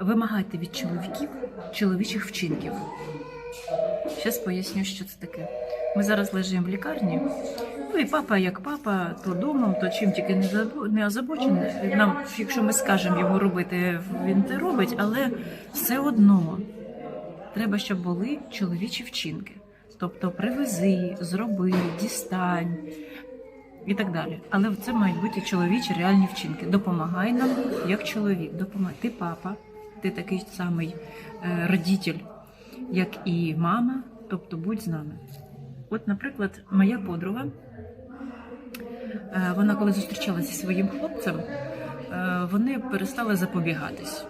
вимагайте від чоловіків чоловічих вчинків. Зараз поясню, що це таке. Ми зараз лежимо в лікарні. Ну і папа, як папа, то домом, то чим тільки не забо- не озабочений. Нам, якщо ми скажемо його робити, він те робить, але все одно треба, щоб були чоловічі вчинки. Тобто привези, зроби, дістань і так далі. Але це мають бути чоловічі реальні вчинки. Допомагай нам як чоловік. Допомагай. Ти папа, ти такий самий е, родитель, як і мама, тобто будь з нами. От, наприклад, моя подруга, е, вона коли зустрічалася зі своїм хлопцем, е, вони перестали запобігатись.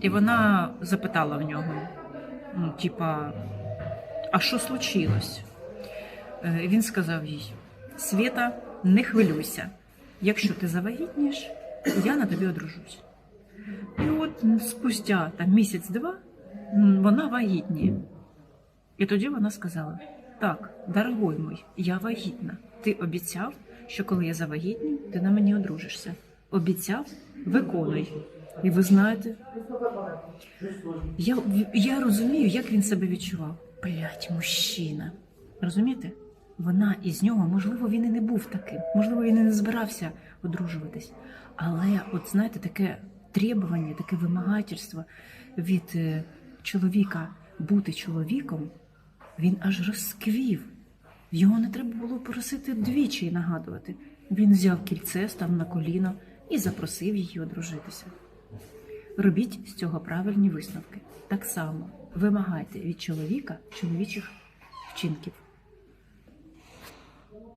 І вона запитала в нього, ну, типа, а що случилось? Він сказав їй: Світа, не хвилюйся. Якщо ти завагітнієш, я на тобі одружусь. І от спустя там місяць-два вона вагітніє. І тоді вона сказала: Так, дорогой мой, я вагітна. Ти обіцяв, що коли я завагітню, ти на мені одружишся. Обіцяв, виконуй. І ви знаєте, я, я розумію, як він себе відчував. Блять, мужчина. Розумієте? Вона із нього, можливо, він і не був таким, можливо, він і не збирався одружуватись. Але, от знаєте, таке требування, таке вимагательство від е, чоловіка бути чоловіком, він аж розквів. Його не треба було просити двічі і нагадувати. Він взяв кільце, став на коліно і запросив її одружитися. Робіть з цього правильні висновки. Так само вимагайте від чоловіка чоловічих вчинків.